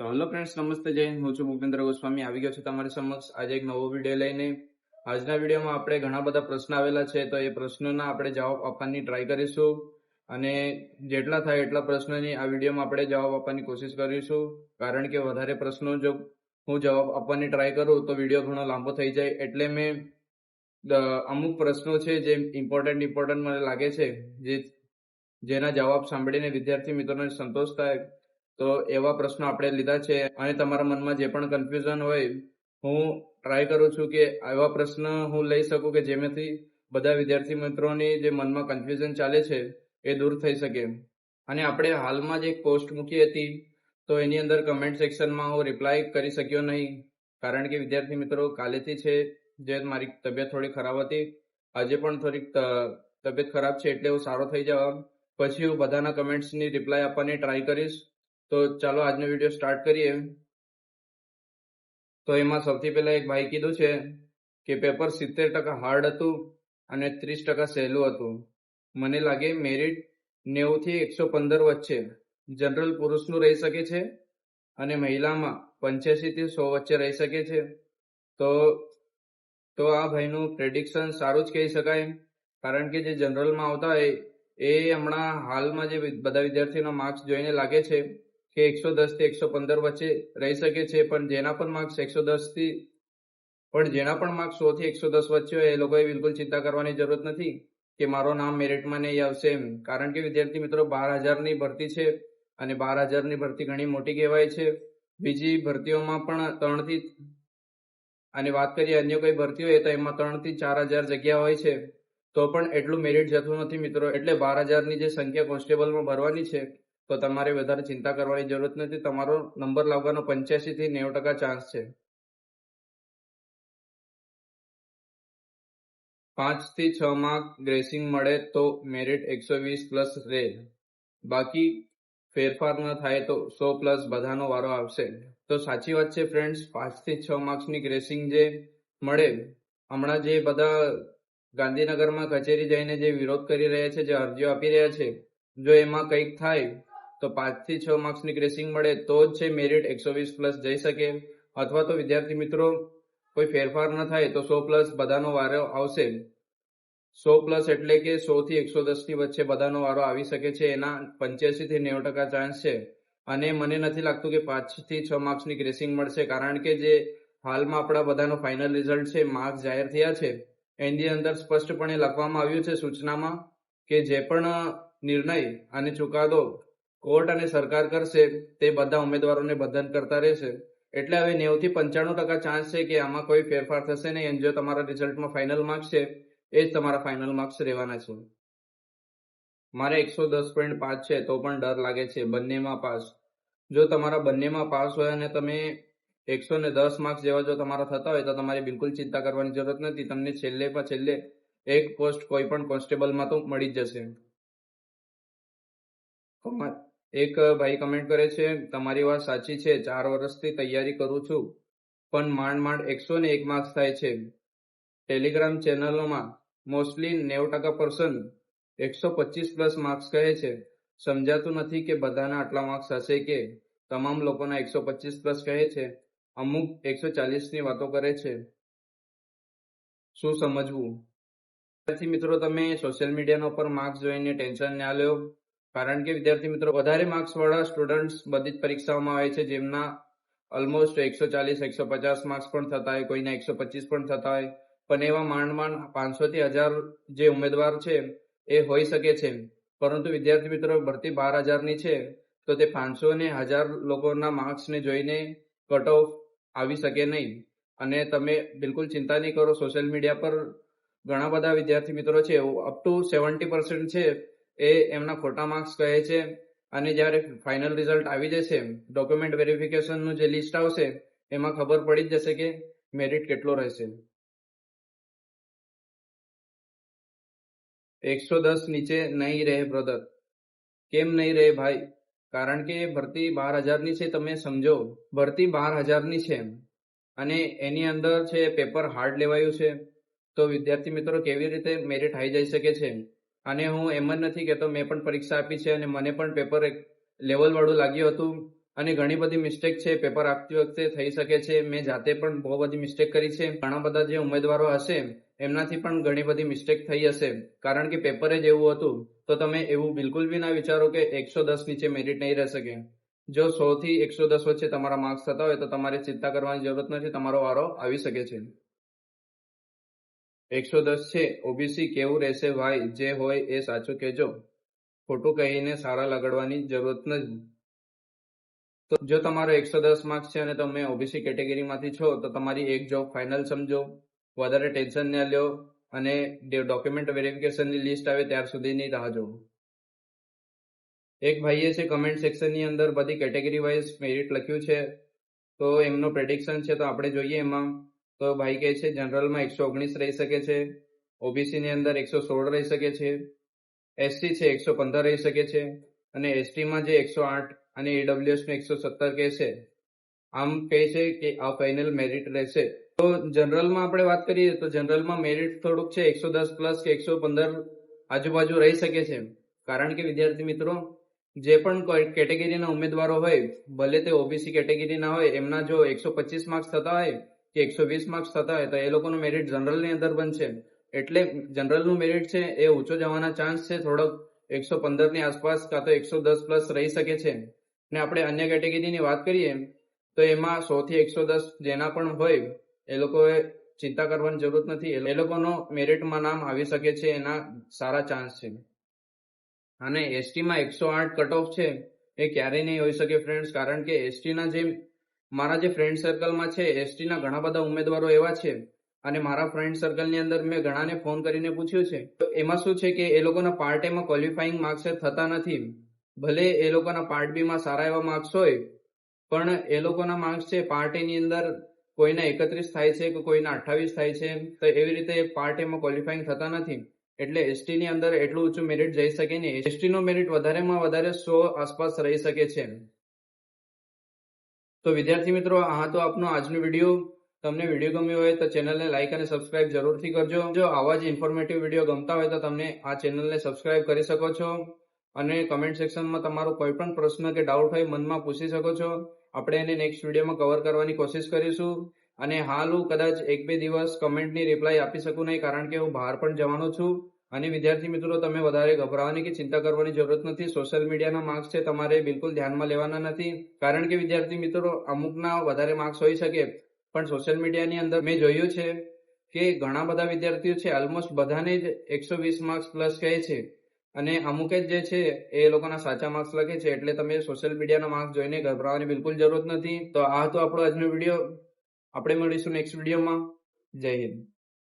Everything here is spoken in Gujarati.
તો હેલો ફ્રેન્ડ્સ નમસ્તે, જય હું છું ભૂપેન્દ્ર ગોસ્વામી. આવી ગયો છું તમારી સમક્ષ. આજે એક નવો વીડિયો લઈને. આજના વિડીયોમાં આપણે ઘણા બધા પ્રશ્ન આવેલા છે, તો એ પ્રશ્નોના આપણે જવાબ આપવાની ટ્રાય કરીશું. અને જેટલા થાય એટલા પ્રશ્નોની આ વિડીયોમાં આપણે જવાબ આપવાની કોશિશ કરીશું. કારણ કે વધારે પ્રશ્નો જો હું જવાબ આપવાની ટ્રાય કરું, તો વીડિયો ઘણો લાંબો થઈ જાય. એટલે મેં અમુક પ્રશ્નો છે જે ઇમ્પોર્ટન્ટ ઇમ્પોર્ટન્ટ મને લાગે છે, જે, જેના જવાબ સાંભળીને વિદ્યાર્થી મિત્રોને સંતોષ થાય. તો એવા પ્રશ્નો આપણે લીધા છે અને તમારા મનમાં જે પણ કન્ફ્યુઝન હોય, હું ટ્રાય કરું છું કે એવા પ્રશ્ન હું લઈ શકું કે જેમાંથી બધા વિદ્યાર્થી મિત્રોની જે મનમાં કન્ફ્યુઝન ચાલે છે એ દૂર થઈ શકે. અને આપણે હાલમાં જ એક પોસ્ટ મૂકી હતી, તો એની અંદર કમેન્ટ સેક્શનમાં હું રિપ્લાય કરી શક્યો નહીં, કારણ કે વિદ્યાર્થી મિત્રો કાલેથી છે, જે મારી તબિયત થોડી ખરાબ હતી. આજે પણ થોડીક તબિયત ખરાબ છે એટલે હું સારો થઈ જવા, પછી હું બધાના કમેન્ટ્સની રિપ્લાય આપવાની ટ્રાય કરીશ. તો ચાલો આજનો વીડિયો સ્ટાર્ટ કરીએ. તો એમાં સૌથી પહેલા એક ભાઈ કીધું છે કે પેપર સિત્તેર ટકા હાર્ડ હતું અને ત્રીસ ટકા સહેલું હતું. મને લાગે મેરિટ નેવુંથી એકસો પંદર વચ્ચે જનરલ પુરુષનું રહી શકે છે અને મહિલામાં પંચ્યાસીથી સો વચ્ચે રહી શકે છે. તો તો આ ભાઈનું પ્રેડિક્શન સારું જ કહી શકાય. કારણ કે જે જનરલમાં આવતા હોય એ હમણાં હાલમાં જે બધા વિદ્યાર્થીઓના માર્ક્સ જોઈને લાગે છે. કે એકસો દસથી એકસો પંદર વચ્ચે રહી શકે છે, પણ જેના પણ માર્ક્સ એકસો દસથી, પણ જેના પણ માર્ક્સ સો થી એકસો દસ વચ્ચે હોય, એ લોકોએ બિલકુલ ચિંતા કરવાની જરૂરત નથી કે મારો નામ મેરિટમાં નહીં આવશે એમ. કારણ કે વિદ્યાર્થી મિત્રો, બાર હજારની ભરતી છે અને બાર હજારની ભરતી ઘણી મોટી કહેવાય છે. બીજી ભરતીઓમાં પણ ત્રણથી, અને વાત કરીએ અન્ય કોઈ ભરતી હોય, તો એમાં ત્રણથી ચાર હજાર જગ્યા હોય છે. તો પણ એટલું મેરિટ જતું નથી મિત્રો. એટલે બાર હજારની જે સંખ્યા કોન્સ્ટેબલમાં ભરવાની છે તો તમારે વધારે ચિંતા કરવાની જરૂરત નથી. તમારો નંબર લાવવાનો પંચ્યાસી થી નેવું ટકા ચાન્સ છે. પાંચથી છ માર્ક ગ્રેસિંગ મળે તો મેરિટ એકસો વીસ પ્લસ રહે બાકી ફેરફાર ન થાય તો સો પ્લસ બધાનો વારો આવશે. તો સાચી વાત છે ફ્રેન્ડ્સ પાંચથી છ માર્ક્સની ગ્રેસિંગ જે મળે, હમણાં જે બધા ગાંધીનગરમાં કચેરી જઈને જે વિરોધ કરી રહ્યા છે, જે અરજીઓ આપી રહ્યા છે, જો એમાં કંઈક થાય તો પાંચથી છ માર્ક્સની ગ્રેસિંગ મળે તો જ છે મેરિટ એકસો વીસ પ્લસ જઈ શકે. અથવા તો વિદ્યાર્થી મિત્રો, કોઈ ફેરફાર ન થાય તો સો પ્લસ બધાનો વારો આવશે. સો પ્લસ એટલે કે સો થી એકસો દસની વચ્ચે બધાનો વારો આવી શકે છે. એના પંચ્યાસી થી નેવું ટકા ચાન્સ છે. અને મને નથી લાગતું કે પાંચથી છ માર્ક્સની ગ્રેસિંગ મળશે, કારણ કે જે હાલમાં આપણા બધાનો ફાઇનલ રિઝલ્ટ છે માર્ક્સ જાહેર થયા છે. એની અંદર સ્પષ્ટપણે લખવામાં આવ્યું છે સૂચનામાં કે જે પણ નિર્ણય અને ચુકાદો કોર્ટ અને સરકાર કરશે તે બધા ઉમેદવારોને બંધન કરતા રહેશે. એટલે હવે નેવથી પંચાણું ટકા ચાન્સ છે કે આમાં કોઈ ફેરફાર થશે નહીં. અને જો તમારા રિઝલ્ટમાં ફાઇનલ માર્ક્સ છે, એ જ તમારા ફાઇનલ માર્ક્સ રહેવાના છે. મારે એકસો દસ પોઈન્ટ પાંચ છે, તો પણ ડર લાગે છે. બંનેમાં પાસ. જો તમારા બંનેમાં પાસ હોય અને તમે એકસો ને દસ માર્ક્સ જેવા જો તમારા થતા હોય, તો તમારે બિલકુલ ચિંતા કરવાની જરૂરત નથી. તમને છેલ્લે પર છેલ્લે એક પોસ્ટ કોઈ પણ કોન્સ્ટેબલમાં તો મળી જ જશે. એક ભાઈ કમેન્ટ કરે છે, તમારી વાત સાચી છે, ચાર વર્ષથી તૈયારી કરું છું, પણ માંડ માંડ એકસો ને એક માર્ક્સ થાય છે. ટેલિગ્રામ ચેનલોમાં મોસ્ટલી નેવું ટકા પર્સન એકસો પચીસ પ્લસ માર્ક્સ કહે છે. સમજાતું નથી કે બધાના આટલા માર્ક્સ હશે કે, તમામ લોકોના એકસો પચીસ પ્લસ કહે છે. અમુક એકસો ચાલીસની વાતો કરે છે. શું સમજવું? વિદ્યાર્થી મિત્રો, તમે સોશિયલ મીડિયાના ઉપર માર્ક્સ જોઈને ટેન્શન ના લ્યો. કારણ કે વિદ્યાર્થી મિત્રો, વધારે માર્ક્સ વાળા સ્ટુડન્ટ્સ બધી જ પરીક્ષાઓમાં આવે છે, જેમના ઓલમોસ્ટ એકસો ચાલીસ, એકસો પચાસ માર્ક્સ પણ થતા હોય, કોઈના એકસો પચીસ પણ થતા હોય. પણ એવા માંડ માંડ પાંચસો થી હજાર જે ઉમેદવાર છે, એ હોઈ શકે છે. પરંતુ વિદ્યાર્થી મિત્રો, ભરતી બાર હજારની છે, તો તે પાંચસો ને હજાર લોકોના માર્ક્સને જોઈને કટ ઓફ આવી શકે નહીં. અને તમે બિલકુલ ચિંતા નહીં કરો સોશિયલ મીડિયા પર ઘણા બધા વિદ્યાર્થી મિત્રો છે અપ ટુ સેવન્ટી પર્સન્ટ છે એ એમના ખોટા માર્ક્સ કહે છે. અને જ્યારે ફાઇનલ રિઝલ્ટ આવી જશે ડોક્યુમેન્ટ વેરિફિકેશનનું જે લિસ્ટ આવશે, એમાં ખબર પડી જ જશે કે મેરિટ કેટલો રહેશે. એકસો દસ નીચે નહીં રહે બ્રધર કેમ નહીં રહે ભાઈ? કારણ કે ભરતી બાર હજારની છે, તમે સમજો. ભરતી બાર હજારની છે. અને એની અંદર છે પેપર હાર્ડ લેવાયું છે. તો વિદ્યાર્થી મિત્રો કેવી રીતે મેરિટ હાઈ જઈ શકે છે? અને હું એમ જ નથી કહેતો, મેં પણ પરીક્ષા આપી છે અને મને પણ પેપર લેવલ વાળું લાગ્યું હતું. અને ઘણી બધી મિસ્ટેક છે, પેપર આપતી વખતે થઈ શકે છે. મેં જાતે પણ બહુ બધી મિસ્ટેક કરી છે. ઘણા બધા જે ઉમેદવારો હશે, એમનાથી પણ ઘણી બધી મિસ્ટેક થઈ હશે. કારણ કે પેપર જ એવું હતું. તો તમે એવું બિલકુલ બી ના વિચારો કે એકસો દસ નીચે મેરિટ નહીં રહી શકે. જો સો થી એકસો દસ વચ્ચે તમારા માર્ક્સ થતા હોય, તો તમારે ચિંતા કરવાની જરૂરત નથી. તમારો વારો આવી શકે છે. એકસો દસ છે ઓબીસી કેવું રહેશે ભાઈ જે હોય એ સાચું કહેજો. ખોટું કહીને સારા લગાડવાની જરૂરત નથી. તો જો તમારો એકસો દસ માર્ક્સ છે અને તમે ઓબીસી કેટેગરીમાંથી છો, તો તમારી એક જોબ ફાઇનલ સમજો. વધારે ટેન્શન ન લ્યો અને ડોક્યુમેન્ટ વેરિફિકેશનની લિસ્ટ આવે ત્યાર સુધીની રાહ જોવો એક ભાઈએ છે કમેન્ટ સેક્શનની અંદર બધી કેટેગરી વાઇઝ મેરિટ લખ્યું છે. તો એમનું પ્રેડિક્શન છે તો આપણે જોઈએ એમાં. તો ભાઈ કહે છે જનરલમાં એકસો ઓગણીસ રહી શકે છે. ઓબીસી ની અંદર એકસો સોળ રહી શકે છે. એસટી છે, એકસો પંદર રહી શકે છે. અને એસટીમાં જે એકસો આઠ અને ઈડબ્લ્યુએસનું એકસો સત્તર કહે છે, આમ કહે છે કે આ ફાઇનલ મેરિટ રહેશે. તો જનરલમાં આપણે વાત કરીએ તો જનરલમાં મેરિટ થોડુંક છે, એકસો દસ પ્લસ કે એકસો પંદર આજુબાજુ રહી શકે છે. કારણ કે વિદ્યાર્થી મિત્રો, જે પણ કેટેગરીના ઉમેદવારો હોય, ભલે તે ઓબીસી કેટેગરીના હોય, એમના જો એકસો પચીસ માર્ક્સ થતા હોય કે એકસો વીસ માર્ક્સ થતા હોય તો એ લોકોનું મેરિટ જનરલની અંદર બનશે. એટલે જનરલનું મેરિટ છે એ ઊંચો જવાના ચાન્સ છે. થોડોક એકસો પંદરની આસપાસ કાં તો એકસો દસ પ્લસ રહી શકે છે. ને આપણે અન્ય કેટેગરીની વાત કરીએ, તો એમાં સોથી એકસો દસ જેના પણ હોય, એ લોકોએ ચિંતા કરવાની જરૂરત નથી. એ લોકોનો મેરિટમાં નામ આવી શકે છે, એના સારા ચાન્સ છે. અને એસટીમાં એકસો આઠ કટ ઓફ છે, એ ક્યારેય નહીં હોઈ શકે ફ્રેન્ડ્સ કારણ કે એસટીના જે મારા જે ફ્રેન્ડ સર્કલમાં છે એસટીના ઘણા બધા ઉમેદવારો એવા છે અને મારા ફ્રેન્ડ સર્કલની અંદર મેં ઘણાને ફોન કરીને પૂછ્યું છે. તો એમાં શું છે કે એ લોકોના પાર્ટ એમાં ક્વોલિફાઈંગ માર્ક્સ થતા નથી. ભલે એ લોકોના પાર્ટ બીમાં સારા એવા માર્ક્સ હોય, પણ એ લોકોના માર્ક્સ છે પાર્ટ એ અંદર કોઈના એકત્રીસ થાય છે કે કોઈના અઠ્ઠાવીસ થાય છે, તો એવી રીતે પાર્ટ એમાં ક્વોલિફાઈંગ થતા નથી. એટલે એસટીની અંદર એટલું ઊંચું મેરિટ જઈ શકે નહીં. એસટી નો મેરિટ વધારેમાં વધારે સો આસપાસ રહી શકે છે. તો વિદ્યાર્થી મિત્રો, આ તો આપનો આજનો વીડિયો. તમને વીડિયો ગમ્યો હોય તો ચેનલને લાઈક અને સબસ્ક્રાઇબ જરૂરથી કરજો. જો આવા જ ઇન્ફોર્મેટિવ વીડિયો ગમતા હોય તો તમને આ ચેનલને સબસ્ક્રાઇબ કરી શકો છો. અને કમેન્ટ સેક્શનમાં તમારો કોઈ પણ પ્રશ્ન કે ડાઉટ હોય મનમાં પૂછી શકો છો. આપણે એને નેક્સ્ટ વિડીયોમાં કવર કરવાની કોશિશ કરીશું. અને હાલ હું કદાચ એક બે દિવસ કમેન્ટની રિપ્લાય આપી શકું નહીં, કારણ કે હું બહાર પણ જવાનો છું. અને વિદ્યાર્થી મિત્રો, તમે વધારે ગભરાવાની કે ચિંતા કરવાની જરૂરત નથી. સોશિયલ મીડિયાના માર્ક્સ છે, તમારે બિલકુલ ધ્યાનમાં લેવાના નથી. કારણ કે વિદ્યાર્થી મિત્રો, અમુકના વધારે માર્ક્સ હોઈ શકે, પણ સોશિયલ મીડિયાની અંદર મેં જોયું છે કે ઘણા બધા વિદ્યાર્થીઓ છે ઓલમોસ્ટ બધાને જ એકસો વીસ માર્ક્સ પ્લસ કહે છે. અને અમુક જ જે છે, એ લોકોના સાચા માર્ક્સ લખે છે. એટલે તમે સોશિયલ મીડિયાના માર્ક્સ જોઈને ગભરાવાની બિલકુલ જરૂરત નથી. તો આ હતો આપણો આજનો વીડિયો. આપણે મળીશું નેક્સ્ટ વિડીયોમાં. જય હિન્દ.